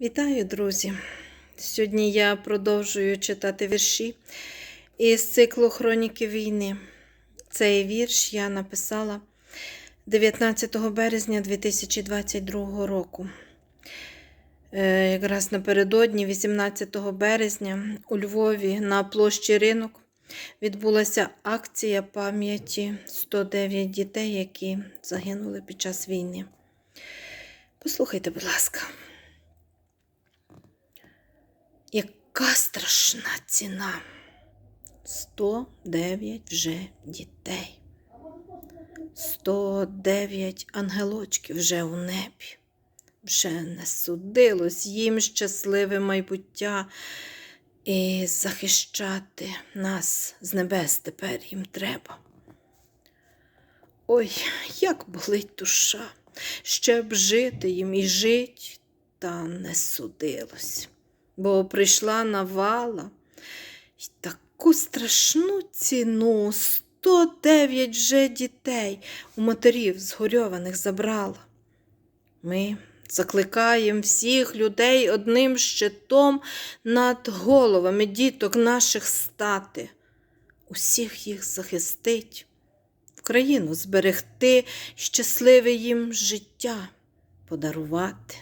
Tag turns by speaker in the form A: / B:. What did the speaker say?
A: Вітаю, друзі! Сьогодні я продовжую читати вірші із циклу Хроніки війни. Цей вірш я написала 19 березня 2022 року. Е, Якраз напередодні, 18 березня, у Львові на площі ринок відбулася акція пам'яті 109 дітей, які загинули під час війни. Послухайте, будь ласка. Яка страшна ціна? 109 вже дітей. 109 ангелочків вже у небі. Вже не судилось їм щасливе майбуття. І захищати нас з небес тепер їм треба. Ой, як болить душа, ще б жити їм і жить, та не судилось бо прийшла навала й таку страшну ціну 109 вже дітей у матерів згорьованих забрала. Ми закликаємо всіх людей одним щитом над головами діток наших стати, усіх їх захистить, в країну зберегти, щасливе їм життя подарувати.